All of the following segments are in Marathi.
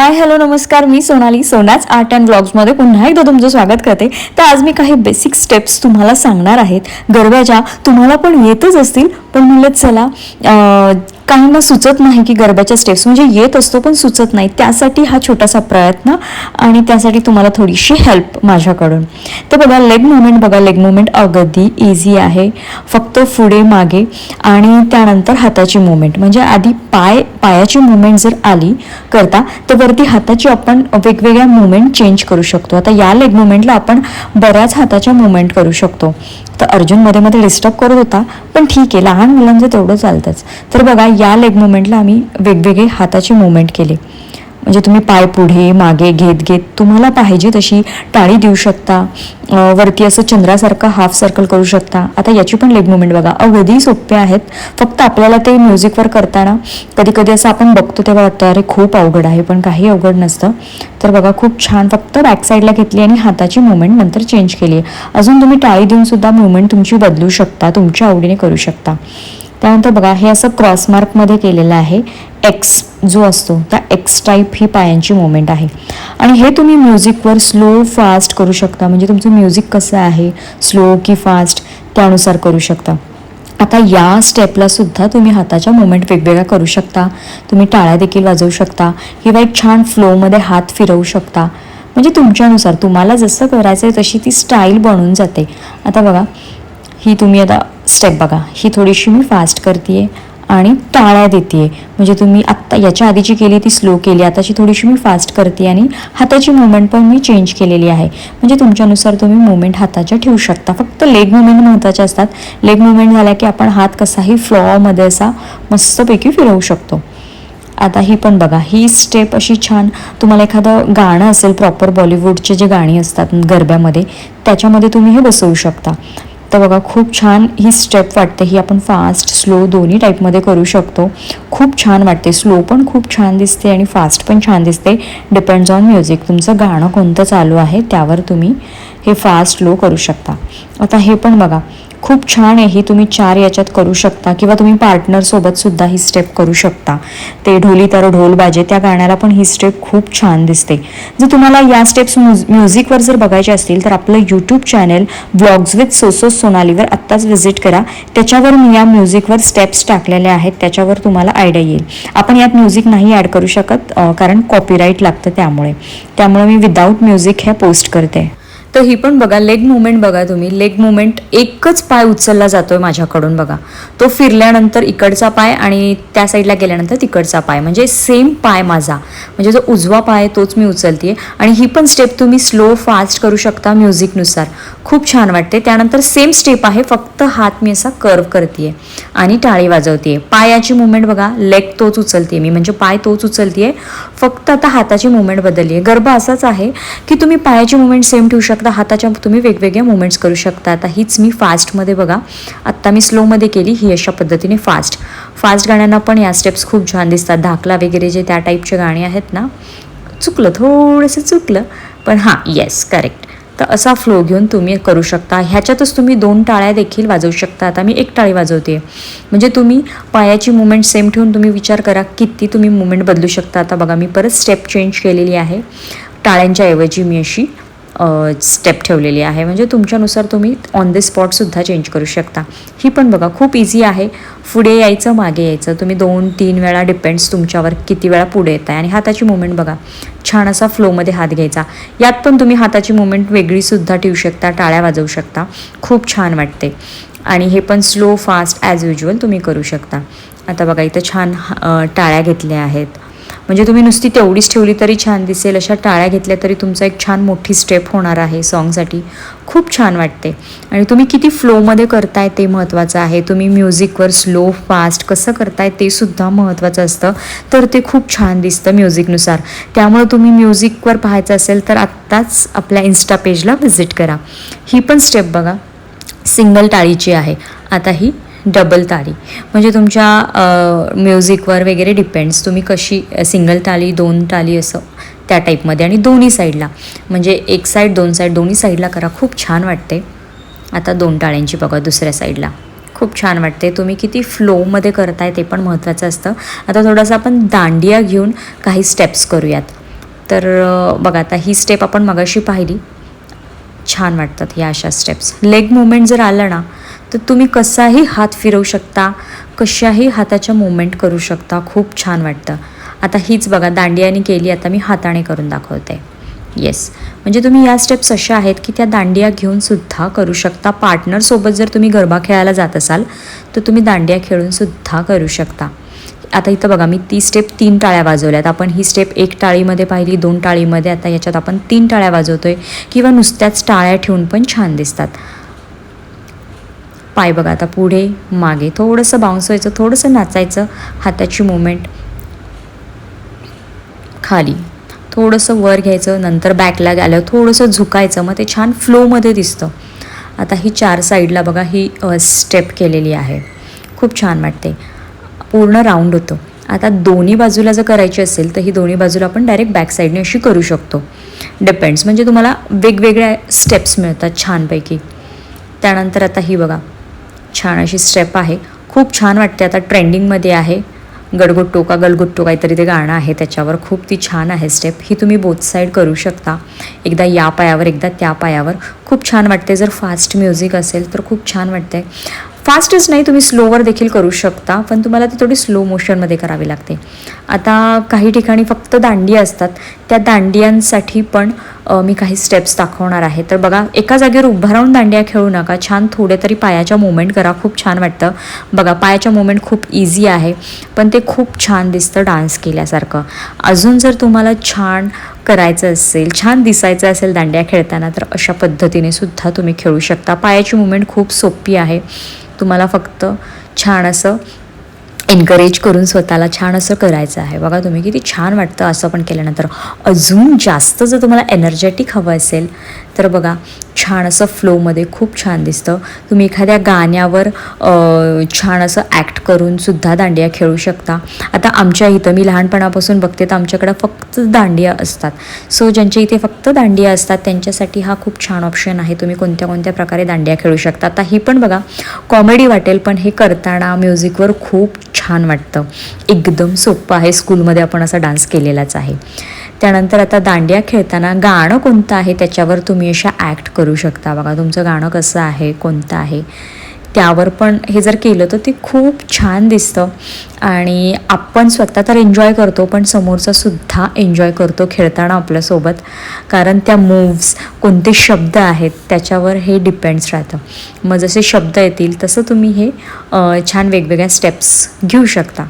हाय हॅलो नमस्कार. मी सोनाली सोनाच आर्ट अँड ब्लॉग्समध्ये पुन्हा एकदा तुमचं स्वागत करते. तर आज मी काही बेसिक स्टेप्स तुम्हाला सांगणार आहेत. गरब्याच्या तुम्हाला पण येतच असतील पण म्हणलं चला काहींना सुचत नाही की गरब्याच्या स्टेप्स म्हणजे येत असतो पण सुचत नाही. त्यासाठी हा छोटासा प्रयत्न आणि त्यासाठी तुम्हाला थोडीशी हेल्प माझ्याकडून. तर बघा लेग मुवमेंट बघा लेग मुवमेंट अगदी इझी आहे. फक्त पुढे मागे आणि त्यानंतर हाताची मुवमेंट म्हणजे आधी पाय पायाची मुवमेंट जर आली करता तर वरती हाताची आपण वेगवेगळ्या मुवमेंट चेंज करू शकतो. आता या लेग मुवमेंटला आपण बऱ्याच हाताच्या मुवमेंट करू शकतो. तर अर्जुनमध्ये मध्ये डिस्टर्ब करत होता पण ठीक आहे लहान मुलांचं तेवढं चालतंच. तर बघा या लेग मुवमेंटला आम्ही वेगवेगळे हाताचे मुवमेंट केले. म्हणजे तुम्ही पाय पुढे मागे घेत घेत तुम्हाला पाहिजे तशी टाळी देऊ शकता. वरती असं चंद्रासारखं हाफ सर्कल करू शकता. आता याची पण लेग मुवमेंट बघा. अगदी सोपे आहेत. फक्त आपल्याला ते म्युझिकवर करताना कधी कधी असं आपण बघतो तेव्हा वाटतं अरे खूप अवघड आहे. पण काही अवघड नसतं. तर बघा खूप छान. फक्त बॅक साईडला घेतली आणि हाताची मुवमेंट नंतर चेंज केली आहे. अजून तुम्ही टाळी देऊन सुद्धा मुवमेंट तुमची बदलू शकता तुमच्या आवडीने करू शकता. त्यानंतर बघा हे असं क्रॉस मार्कमध्ये केलेलं आहे. एक्स जो असतो त्या एक्स टाईप ही पायांची मुवमेंट आहे. आणि हे तुम्ही म्युझिकवर स्लो फास्ट करू शकता. म्हणजे तुमचं म्युझिक कसं आहे स्लो की फास्ट त्यानुसार करू शकता. आता या स्टेपला सुद्धा तुम्ही हाताच्या मुवमेंट वेगवेगळ्या करू शकता. तुम्ही टाळ्या देखील वाजवू शकता. किंवा एक छान फ्लोमध्ये हात फिरवू शकता. म्हणजे तुमच्यानुसार तुम्हाला जसं करायचं आहे तशी ती स्टाईल बनून जाते. आता बघा ही तुम्ही आता स्टेप बघा. ही थोडीशी मी फास्ट करते आहे आणि टाळ्या देते म्हणजे तुम्ही आत्ता याच्या आधीची केली ती स्लो केली आताची थोडीशी मी फास्ट करते आणि हाताची मुवमेंट पण मी चेंज केलेली आहे. म्हणजे तुमच्यानुसार तुम्ही मुवमेंट हाताच्या ठेवू शकता. फक्त लेग मुवमेंट महत्त्वाचे असतात. लेग मुवमेंट झाल्या की आपण हात कसाही फ्लॉमध्ये असा मस्तपैकी फिरवू शकतो. आता ही पण बघा ही स्टेप अशी छान तुम्हाला एखादं गाणं असेल प्रॉपर बॉलिवूडचे जे गाणी असतात गरब्यामध्ये त्याच्यामध्ये तुम्ही हे बसवू शकता. तर बघा खूप छान ही स्टेप वाटते. ही आपण फास्ट स्लो दोन्ही टाईपमध्ये करू शकतो. खूप छान वाटते. स्लो पण खूप छान दिसते आणि फास्ट पण छान दिसते. डिपेंड्स ऑन म्युझिक तुमचं गाणं कोणतं चालू आहे त्यावर तुम्ही हे फास्ट स्लो करू शकता. आता हे पण बघा. खूप छान आहे ही तुम्ही चार याच्यात करू शकता किंवा तुम्ही पार्टनरसोबत सुद्धा ही स्टेप करू शकता. ते ढोली तर ढोल बाजे त्या गाण्याला पण ही स्टेप खूप छान दिसते. जर तुम्हाला या स्टेप्स म्युझिकवर जर बघायचे असतील तर आपलं यूट्यूब चॅनल ब्लॉग्स विथ सोसो सोनालीवर आत्ताच व्हिजिट करा. त्याच्यावर मी या म्युझिकवर स्टेप्स टाकलेल्या आहेत त्याच्यावर तुम्हाला आयडिया येईल. आपण यात म्युझिक नाही ॲड करू शकत कारण कॉपीराईट लागतं त्यामुळे. त्यामुळे मी विदाऊट म्युझिक हे पोस्ट करते. तर ही पण बघा लेग मुवमेंट बघा तुम्ही. लेग मुवमेंट एकच पाय उचलला जातोय माझ्याकडून बघा. तो फिरल्यानंतर इकडचा पाय आणि त्या साईडला गेल्यानंतर तिकडचा पाय. म्हणजे सेम पाय माझा. म्हणजे जो उजवा पाय तोच मी उचलते आणि ही पण स्टेप तुम्ही स्लो फास्ट करू शकता म्युझिकनुसार खूप छान वाटते. त्यानंतर सेम स्टेप आहे. फक्त हात मी असा कर्व करते आणि टाळी वाजवते पायाची मुवमेंट बघा लेग तोच उचलते मी. म्हणजे पाय तोच उचलते फक्त आता हाताची मुवमेंट बदलली आहे गर्भ असाच आहे की तुम्ही पायाची मुवमेंट सेम ठेवू शकता. हाताच्या तुम्ही वेगवेगळ्या मुवमेंट्स करू शकता. आता हीच मी फास्टमध्ये बघा. आत्ता मी स्लोमध्ये केली. ही अशा पद्धतीने फास्ट फास्ट गाण्यांना पण या स्टेप्स खूप छान दिसतात. धाकला वगैरे जे त्या टाईपचे गाणी आहेत ना चुकलं थोडंसं चुकलं. पण हां येस करेक्ट तर असा फ्लो घेऊन तुम्ही करू शकता. ह्याच्यातच तुम्ही दोन टाळ्या देखील वाजवू शकता. आता मी एक टाळी वाजवते. म्हणजे तुम्ही पायाची मुवमेंट सेम ठेवून तुम्ही विचार करा किती तुम्ही मुवमेंट बदलू शकता. आता बघा मी परत स्टेप चेंज केलेली आहे. टाळ्यांच्या ऐवजी मी अशी स्टेप ठेवलेली आहे. म्हणजे तुमच्यानुसार तुम्ही ऑन द स्पॉटसुद्धा चेंज करू शकता. ही पण बघा खूप इझी आहे. पुढे यायचं मागे यायचं. तुम्ही दोन तीन वेळा डिपेंड्स तुमच्यावर किती वेळा पुढे येत आहे आणि हाताची मुवमेंट बघा छान असा फ्लोमध्ये हात घ्यायचा. यात पण तुम्ही हाताची मुवमेंट वेगळीसुद्धा ठेवू शकता टाळ्या वाजवू शकता. खूप छान वाटते. आणि हे पण स्लो फास्ट ॲज युजल तुम्ही करू शकता. आता बघा इथं छान टाळ्या घेतल्या आहेत. म्हणजे तुम्ही नुसती तेवढीच ठेवली तरी छान दिसेल अशा टाळ्या घेतल्या तरी तुमचा एक छान मोठी स्टेप होणार आहे सॉन्गसाठी खूप छान वाटते. आणि तुम्ही किती फ्लोमध्ये करताय ते महत्त्वाचं आहे. तुम्ही म्युझिकवर स्लो फास्ट कसं करताय ते सुद्धा महत्त्वाचं असतं. तर ते खूप छान दिसतं म्युझिकनुसार त्यामुळे तुम्ही म्युझिकवर पाहायचं असेल तर आत्ताच आपल्या इन्स्टा पेजला व्हिजिट करा. ही पण स्टेप बघा. सिंगल टाळीची आहे. आता ही डबल ताली म्हणजे तुमच्या म्युझिकवर वगैरे डिपेंड्स तुम्ही कशी सिंगल ताली दोन ताली असं त्या टाईपमध्ये आणि दोन्ही साईडला म्हणजे एक साईड दोन साईड दोन्ही साईडला करा. खूप छान वाटते. आता दोन टाळ्यांची बघा दुसऱ्या साईडला खूप छान वाटते. तुम्ही किती फ्लोमध्ये करताय ते पण महत्त्वाचं असतं. आता थोडंसं आपण दांडिया घेऊन काही स्टेप्स करूयात. तर बघा आता ही स्टेप आपण मगाशी पाहिली. छान वाटतात ह्या अशा स्टेप्स लेग मुवमेंट जर आलं ना तर तुम्ही कसाही हात फिरवू शकता कशाही हाताच्या मुवमेंट करू शकता. खूप छान वाटतं. आता हीच बघा दांडियाने केली आता मी हाताने करून दाखवते. येस म्हणजे तुम्ही या स्टेप्स अशा आहेत की त्या दांडिया घेऊन सुद्धा करू शकता. पार्टनरसोबत जर तुम्ही गरबा खेळायला जात असाल तर तुम्ही दांडिया खेळून सुद्धा करू शकता. आता इथं बघा मी ती स्टेप तीन टाळ्या वाजवल्यात. आपण ही स्टेप एक टाळीमध्ये पाहिली दोन टाळीमध्ये. आता याच्यात आपण तीन टाळ्या वाजवतोय किंवा नुसत्याच टाळ्या ठेवून पण छान दिसतात. पाय बघा आता पुढे मागे. थोडंसं बाउन्स व्हायचं थोडंसं नाचायचं. हाताची मुवमेंट खाली. थोडंसं वर घ्यायचं नंतर बॅकला आलं थोडंसं झुकायचं. मग ते छान फ्लोमध्ये दिसतं. आता ही चार साईडला बघा ही स्टेप केलेली आहे. खूप छान वाटते पूर्ण राऊंड होतं. आता दोन्ही बाजूला जर करायची असेल तर ही दोन्ही बाजूला आपण डायरेक्ट बॅक साईडने अशी करू शकतो. डिपेंड्स म्हणजे तुम्हाला वेगवेगळ्या स्टेप्स मिळतात छानपैकी. त्यानंतर आता ही बघा. छान अशी स्टेप आहे. खूप छान वाटते आता ट्रेंडिंगमध्ये आहे. गडगुट्टो का गलगुट्टो काहीतरी ते गाणं आहे त्याच्यावर. खूप ती छान आहे स्टेप ही तुम्ही बोथ साईड करू शकता. एकदा या पायावर एकदा त्या पायावर. खूप छान वाटते. जर फास्ट म्युझिक असेल तर खूप छान वाटते फास्टच नाही तुम्ही स्लोवर देखील करू शकता पण तुम्हाला ती थोडी स्लो मोशनमध्ये करावी लागते. आता काही ठिकाणी फक्त दांडिया असतात त्या दांडियांसाठी पण मी काही स्टेप्स दाखवणार आहे. तर बघा एका जागेवर उभा राहून दांडिया खेळू नका छान थोडे तरी पायाच्या मुवमेंट करा खूप छान वाटतं. बघा पायाच्या मुवमेंट खूप इझी आहे पण ते खूप छान दिसतं डान्स केल्यासारखं. अजून जर तुम्हाला छान करायचं असेल छान दिसायचं असेल दांड्या खेळताना तर अशा पद्धतीने सुद्धा तुम्ही खेळू शकता. पायाची मुवमेंट खूप सोपी आहे. तुम्हाला फक्त छान असं एनकरेज करून स्वतःला छान असं करायचं आहे. बघा तुम्ही किती छान वाटतं असं पण केल्यानंतर. अजून जास्त जर तुम्हाला एनर्जेटिक हवं असेल तर बघा छान असं फ्लोमध्ये खूप छान दिसतं. तुम्ही एखाद्या गाण्यावर छान असं ॲक्ट करून सुद्धा दांडिया खेळू शकता. आता आमच्या इथं मी लहानपणापासून बघते तर आमच्याकडं फक्त दांडिया असतात. सो ज्यांच्या इथे फक्त दांडिया असतात त्यांच्यासाठी हा खूप छान ऑप्शन आहे. तुम्ही कोणत्या कोणत्या प्रकारे दांडिया खेळू शकता. आता ही पण बघा कॉमेडी वाटेल पण हे करताना म्युझिकवर खूप छान वाटतं. एकदम सोपं आहे. स्कूलमध्ये आपण असा डान्स केलेलाच आहे. त्यानंतर आता दांडिया खेळताना गाणं कोणतं आहे? त्याच्यावर तुम्ही अशा ॲक्ट करू शकता. बघा तुमचं गाणं कसं आहे? कोणतं आहे? त्यावर पण हे जर केलं तर ते खूप छान दिसतं. आणि आपण स्वतः तर एन्जॉय करतो पण समोरचासुद्धा एन्जॉय करतो खेळताना आपल्यासोबत. कारण त्या मूव्स कोणते शब्द आहेत त्याच्यावर हे डिपेंड्स राहतं. मग जसे शब्द येतील तसं तुम्ही हे छान वेगवेगळ्या स्टेप्स घेऊ शकता.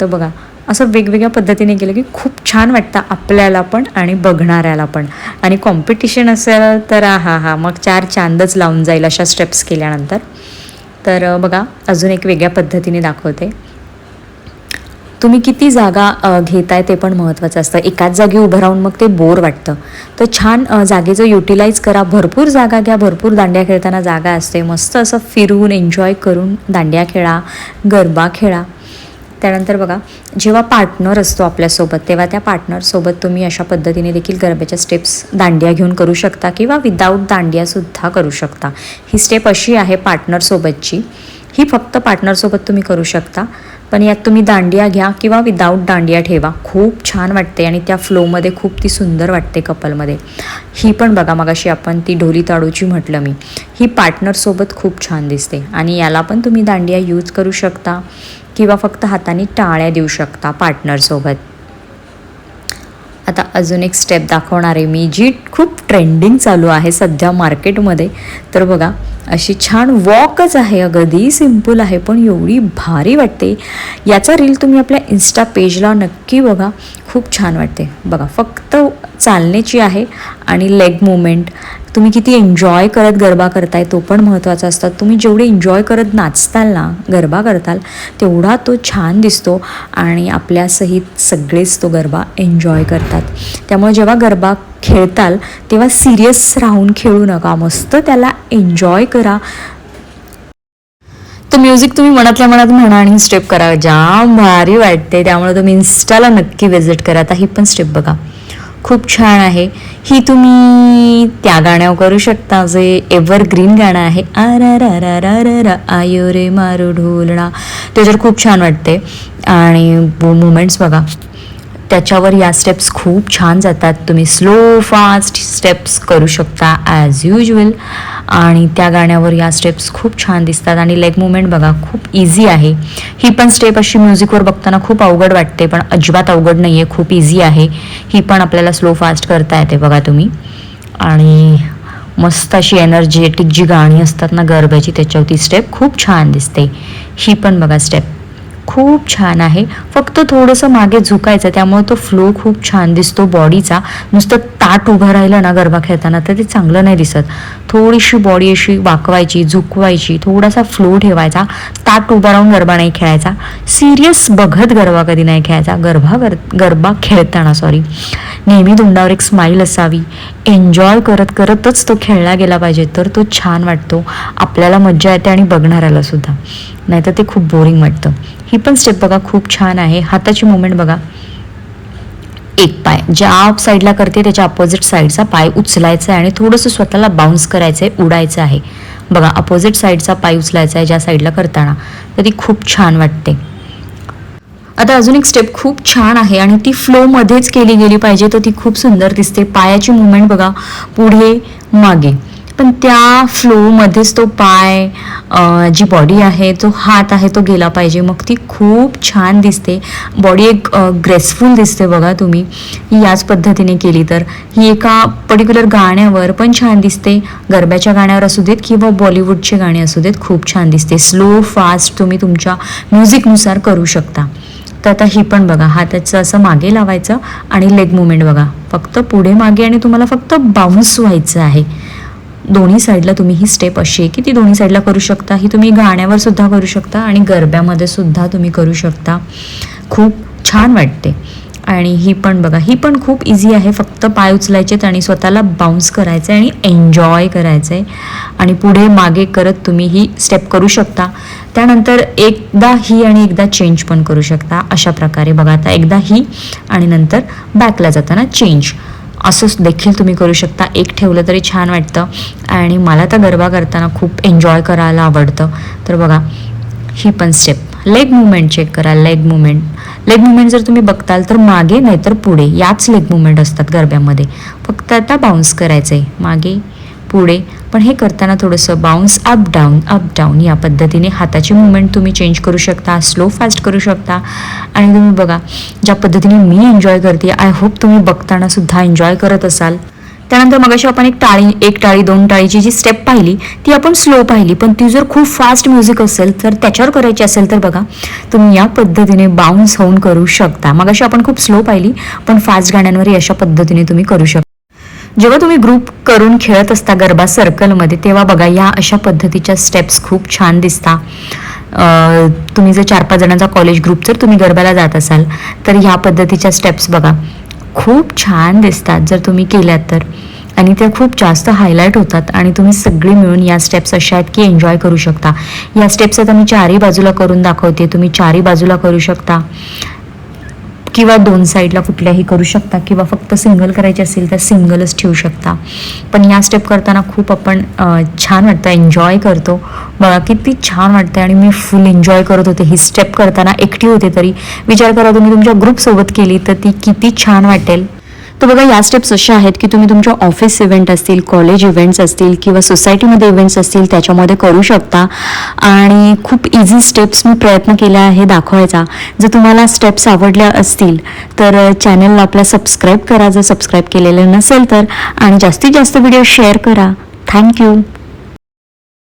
तर बघा असं वेगवेगळ्या पद्धतीने केलं की खूप छान वाटतं आपल्याला पण आणि बघणाऱ्याला पण. आणि कॉम्पिटिशन असेल तर हा हा मग चार चांदच लावून जाईल अशा स्टेप्स केल्यानंतर. तर बघा अजून एक वेगळ्या पद्धतीने दाखवते. तुम्ही किती जागा घेत घेताय ते पण महत्त्वाचं असतं. एकाच जागी उभं राहून मग ते बोर वाटतं. तर छान जागेचं युटिलाइज करा. भरपूर जागा घ्या. भरपूर दांड्या खेळताना जागा असते. मस्त असं फिरून एन्जॉय करून दांड्या खेळा. गरबा खेळा. त्यानंतर बघा जेव्हा पार्टनर असतो आपल्यासोबत तेव्हा त्या पार्टनरसोबत तुम्ही अशा पद्धतीने देखील गरब्याच्या स्टेप्स दांडिया घेऊन करू शकता किंवा विदाऊट दांडियासुद्धा करू शकता. ही स्टेप अशी आहे पार्टनरसोबतची ही फक्त पार्टनरसोबत तुम्ही करू शकता पण यात तुम्ही दांडिया घ्या किंवा विदाऊट दांडिया ठेवा. खूप छान वाटते आणि त्या फ्लोमध्ये खूप ती सुंदर वाटते कपलमध्ये. ही पण बघा मगाशी आपण ती ढोली ताडूची म्हटलं मी. ही पार्टनरसोबत खूप छान दिसते आणि याला पण तुम्ही दांडिया यूज करू शकता. किंवा फक्त हाताने टाळ्या देऊ शकता पार्टनरसोबत आता अजून एक स्टेप दाखवणार आहे मी जी खूप ट्रेंडिंग चालू आहे सध्या मार्केटमध्ये तर बघा अशी छान वॉकच आहे अगदी सिंपल आहे पण एवढी भारी वाटते. याचा रील तुम्ही आपल्या इन्स्टा पेजला नक्की बघा. खूप छान वाटते. बघा फक्त चालण्याची आहे आणि लेग मुवमेंट तुम्ही किती एन्जॉय करत गरबा करताय तो पण महत्त्वाचा असतात तुम्ही जेवढे एन्जॉय करत नाचताल ना गरबा करताल तेवढा तो छान दिसतो आणि आपल्यासहित सगळेच तो गरबा एन्जॉय करतात. त्यामुळे जेव्हा गरबा खेळताल तेव्हा सिरियस राहून खेळू नका. मस्त त्याला एन्जॉय करा. तर म्युझिक तुम्ही मनातल्या मनात म्हणा आणि स्टेप करा. जाम भारी वाटते त्यामुळे तुम्ही इन्स्टाला नक्की विजिट करा. आता ही पण स्टेप बघा. खूप छान आहे. ही तुम्ही त्या गाण्यावर करू शकता. जे एव्हरग्रीन गाणं आहे. आरा रा रा रा रा रा आयो रे मारू ढोलणा त्याच्यावर खूप छान वाटते आणि मुमेंट्स बघा. त्याच्यावर या स्टेप्स खूप छान जातात. तुम्ही स्लो फास्ट स्टेप्स करू शकता ॲज युजल आणि त्या गाण्यावर या स्टेप्स खूप छान दिसतात. आणि लेग मुवमेंट बघा खूप इझी आहे. ही पण स्टेप अशी म्युझिकवर बघताना खूप अवघड वाटते पण अजिबात अवघड नाही आहे खूप इझी आहे. ही पण आपल्याला स्लो फास्ट करता येते बघा तुम्ही. आणि मस्त अशी एनर्जेटिक जी गाणी असतात ना गरब्याची त्याच्यावरती स्टेप खूप छान दिसते. ही पण बघा स्टेप खूप छान आहे. फक्त थोडंसं मागे झुकायचं त्यामुळे तो फ्लो खूप छान दिसतो बॉडीचा नुसतं ताट उभं राहिलं ना गरबा खेळताना तर ते चांगलं नाही दिसत. थोडीशी बॉडी अशी वाकवायची झुकवायची थोडासा फ्लो ठेवायचा. ताट उभा राहून गरबा नाही खेळायचा. सिरियस बघत गरबा कधी नाही खेळायचा. गरबा गर गरबा खेळताना सॉरी नेहमी तोंडावर एक स्माईल असावी. एन्जॉय करत करतच तो खेळला गेला पाहिजे तर तो छान वाटतो. आपल्याला मज्जा येते आणि बघणाऱ्याला सुद्धा. नाहीतर ते खूप बोरिंग वाटतं. ही पण स्टेप बघा खूप छान आहे. हाताची मुवमेंट बघा. एक पाय. ज्या साईडला करते त्याच्या अपोजिट साईडचा पाय उचलायचा आहे आणि थोडंसं स्वतःला बाउन्स करायचं आहे उडायचं आहे. बघा अपोजिट साईडचा पाय उचलायचा आहे ज्या साईडला करताना. तर ती खूप छान वाटते. आता अजून एक स्टेप खूप छान आहे आणि ती फ्लोमध्येच केली गेली पाहिजे. तर ती खूप सुंदर दिसते. पायाची मुवमेंट बघा पुढे मागे. पण त्या फ्लोमध्येच तो पाय जी बॉडी आहे जो हात आहे तो गेला पाहिजे. मग ती खूप छान दिसते. बॉडी एक ग्रेसफुल दिसते बघा तुम्ही. ही याच पद्धतीने केली तर. ही एका पर्टिक्युलर गाण्यावर पण छान दिसते. गरब्याच्या गाण्यावर असू देत किंवा बॉलिवूडचे गाणे असू देत खूप छान दिसते. स्लो फास्ट तुम्ही तुमच्या म्युझिकनुसार करू शकता. तर आता ही पण बघा हाताचं असं मागे लावायचं आणि लेग मुवमेंट बघा. फक्त पुढे मागे आणि तुम्हाला फक्त बाउन्स व्हायचं आहे. दोन्ही साईडला तुम्ही ही स्टेप अशी आहे की ती दोन्ही साईडला करू शकता. ही तुम्ही गाण्यावर सुद्धा करू शकता आणि गरब्यामध्ये सुद्धा तुम्ही करू शकता. खूप छान वाटते. आणि ही पण बघा ही पण खूप इझी आहे. फक्त पाय उचलायचेत आणि स्वतःला बाउन्स करायचं आहे आणि एन्जॉय करायचं आहे आणि पुढे मागे करत तुम्ही ही स्टेप करू शकता. त्यानंतर एकदा ही आणि एकदा चेंज पण करू शकता. अशा प्रकारे बघा आता एकदा ही आणि नंतर बॅकला जाताना चेंज असं देखील तुम्ही करू शकता. एक ठेवलं तरी छान वाटतं. आणि मला तर गरबा करताना खूप एन्जॉय करायला आवडतं. तर बघा ही पण स्टेप लेग मुवमेंट चेक करा लेग मुवमेंट लेग मुवमेंट जर तुम्ही बघताल तर मागे नाहीतर पुढे. याच लेग मुवमेंट असतात गरब्यामध्ये. फक्त आता बाउन्स करायचं आहे मागे पुढे. पण हे करताना थोडंसं bounce up down up down या पद्धतीने हाताची मुवमेंट तुम्ही चेंज करू शकता स्लो फास्ट करू शकता. आणि तुम्ही बघा ज्या पद्धतीने मी एन्जॉय करते आय होप तुम्ही बघताना सुद्धा एन्जॉय करत असाल. त्यानंतर मग आपण एक टाळी एक टाळी दोन टाळीची जी स्टेप पाहिली ती आपण स्लो पाहिली. पण ती जर खूप फास्ट म्युझिक असेल तर त्याच्यावर करायची असेल तर बघा तुम्ही या पद्धतीने बाउन्स होऊन करू शकता. मग आपण खूप स्लो पाहिली पण फास्ट गाण्यांवरही अशा पद्धतीने तुम्ही करू शकता. जेव्हा तुम्ही ग्रुप करून खेळत असता गरबा सर्कलमध्ये तेव्हा बघा या अशा पद्धतीच्या स्टेप्स खूप छान दिसता. तुम्ही जर चार पाच जणांचा कॉलेज ग्रुप जर तुम्ही गरब्याला जात असाल तर ह्या पद्धतीच्या स्टेप्स बघा. खूप छान दिसतात जर तुम्ही केल्यात तर. आणि त्या खूप जास्त हायलाईट होतात आणि तुम्ही सगळे मिळून या स्टेप्स अशा आहेत की एन्जॉय करू शकता. या स्टेप्स आता मी चारही बाजूला करून दाखवते. तुम्ही चारही बाजूला करू शकता. किंवा दोन साईडला कुठल्याही करू शकता किंवा फक्त सिंगल करायची असेल तर सिंगलच ठेवू शकता. पण या स्टेप करताना खूप आपण छान वाटतं एन्जॉय करतो. बघा किती छान वाटतं आणि मी फुल एन्जॉय करत होते. ही स्टेप करताना एकटी होते तरी. विचार करा तुम्ही तुमच्या ग्रुपसोबत केली तर ती किती छान वाटेल. तर बघा या स्टेप्स अशा आहेत की तुम्ही तुमच्या ऑफिस इव्हेंट असतील कॉलेज इव्हेंट्स असतील किंवा सोसायटीमध्ये इव्हेंट्स असतील त्याच्यामध्ये करू शकता. आणि खूप इझी स्टेप्स मी प्रयत्न केला आहे दाखवायचा. जर तुम्हाला स्टेप्स आवडल्या असतील तर चॅनलला आपल्या सबस्क्राईब करा. जर सबस्क्राईब केलेलं नसेल तर आणि जास्तीत जास्त व्हिडिओ शेअर करा. थँक्यू